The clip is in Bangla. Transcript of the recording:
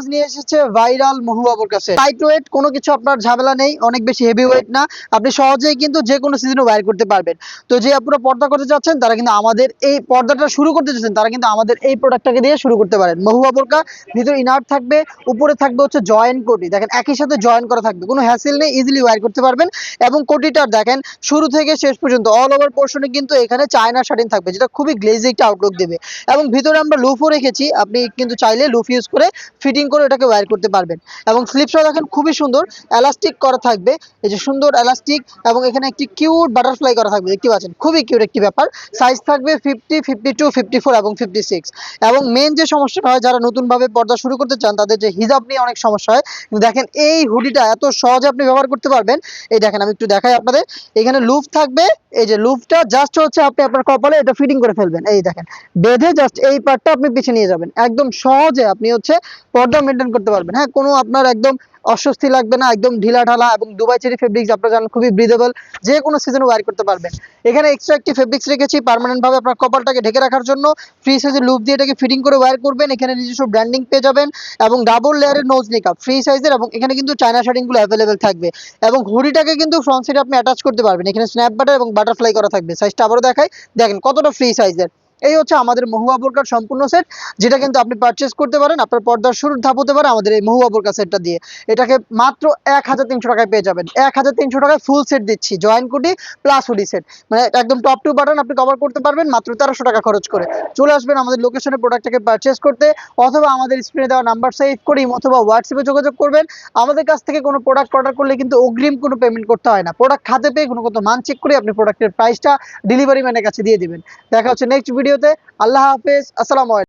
আজ নিয়ে এসেছে ভাইরাল মহুয়াবুর কাছে। লাইট ওয়েট কোনো কিছু আপনার ঝামেলা নেই, অনেক বেশি হেভি ওয়েট না। আপনি সহজেই কিন্তু যে কোনো সিজনে ওয়্যার করতে পারবেন। তো যে আপনারা পর্দা করতে চাচ্ছেন তারা কিন্তু আমাদের এই পর্দাটা শুরু করতে চাচ্ছেন তারা কিন্তু আমাদের এই প্রোডাক্টটাকে দিয়ে শুরু করতে পারেন। মহুয়া বোরকা ভিতরে ইনার থাকবে, উপরে থাকবে হচ্ছে জয়েন কোটি। দেখেন, একই সাথে জয়েন করা থাকবে। কোনো হ্যাসেল নেই ইজিলি ওয়্যার করতে পারবেন। এবং কোটিটার, দেখেন, শুরু থেকে শেষ পর্যন্ত অল ওভার পোর্শনে কিন্তু এখানে চায়না শাটিন থাকবে, যেটা খুবই গ্লেজি একটা আউটলুক দেবে। এবং ভিতরে আমরা লুফও রেখেছি, আপনি কিন্তু চাইলে লুফ ইউজ করে ফিটিং করে এটাকে ওয়্যার করতে পারবেন। এবং স্লিপসটা দেখেন খুবই সুন্দর এলাস্টিক করা থাকবে। এই যে সুন্দর এলাস্টিক এবং এখানে একটি কিউট বাটারফ্লাই করা থাকবে, দেখতে পাচ্ছেন? খুবই কিউট একটি ব্যাপার। সাইজ থাকবে fifty fifty two fifty four এবং ফিফটি সিক্স এবং মেন যে সমস্যাটা হয়, যারা নতুনভাবে পর্দা শুরু করতে চান, তাদের যে হিজাব নিয়ে অনেক সমস্যা হয় দেখেন এই হুডিটা এত সহজে আপনি ব্যবহার করতে পারবেন। এই দেখেন, আমি একটু দেখাই আপনাদের। এখানে লুফ থাকবে এই যে লুফটা জাস্ট হচ্ছে আপনি আপনার কপালে এটা ফিটিং করে ফেলবেন। এই দেখেন, বেঁধে জাস্ট এই পার্টটা আপনি পিছিয়ে নিয়ে যাবেন। একদম সহজে আপনি হচ্ছে পর্দা মেনটেন করতে পারবেন। হ্যাঁ কোনো আপনার একদম অস্বস্তি লাগবে না, একদম ঢিলা ঢালা এবং দুবাই চেরি ফেব্রিক্স আপনারা জানেন খুবই ব্রিদেবল যে কোনো সিজনে ওয়্যার করতে পারবেন। এখানে এক্সট্রা একটি ফেব্রিক্স রেখেছি পার্মানেন্ট ভাবে আপনার কপালটাকে ঢেকে রাখার জন্য। ফ্রি সাইজের লুপ দিয়ে এটাকে ফিটিং করে ওয়ার করবেন, এখানে নিজস্ব ব্র্যান্ডিং পেয়ে যাবেন এবং ডাবল লেয়ারের নোজ মেকআপ ফ্রি সাইজের এবং এখানে কিন্তু চায়না শার্টিংগুলো অ্যাভেলেবেল থাকবে। এবং হুডিটাকে কিন্তু ফ্রন্ট সাইডে আপনি অ্যাটাচ করতে পারবেন, এখানে স্ন্যাপ বাটার এবং বাটারফ্লাই করা থাকবে। সাইজটা আবারও দেখাই, দেখেন কতটা ফ্রি সাইজের এই হচ্ছে আমাদের মহুয়া বোরকার সম্পূর্ণ সেট যেটা কিন্তু আপনি পারচেস করতে পারেন, আপনার পর্দার শুরুর ধাপ হতে পারে আমাদের এই মহুয়া বোরকা সেটটা দিয়ে। এটাকে মাত্র এক হাজার তিনশো টাকায় পেয়ে যাবেন। এক হাজার তিনশো টাকায় ফুল সেট দিচ্ছি জয়েন্ট কুটি প্লাস হুডি সেট মানে একদম টপ টু বাটন আপনি কভার করতে পারবেন মাত্র তেরোশো টাকা খরচ করে। চলে আসবেন আমাদের লোকেশনে প্রোডাক্টটাকে পারচেস করতে, অথবা আমাদের স্ক্রিনে দেওয়া নাম্বার সেভ করি অথবা হোয়াটসঅ্যাপে যোগাযোগ করবেন। আমাদের কাছ থেকে কোনো প্রোডাক্ট অর্ডার করলে কিন্তু অগ্রিম কোনো পেমেন্ট করতে হয় না। প্রোডাক্ট খাতে পেয়ে কোনো কত মান চেক করে আপনি প্রোডাক্টের প্রাইসটা ডেলিভারি ম্যানের কাছে দিয়ে দিবেন। দেখা হচ্ছে নেক্সট ভিডিওতে। আল্লাহ হাফেজ। আসসালামু আলাইকুম।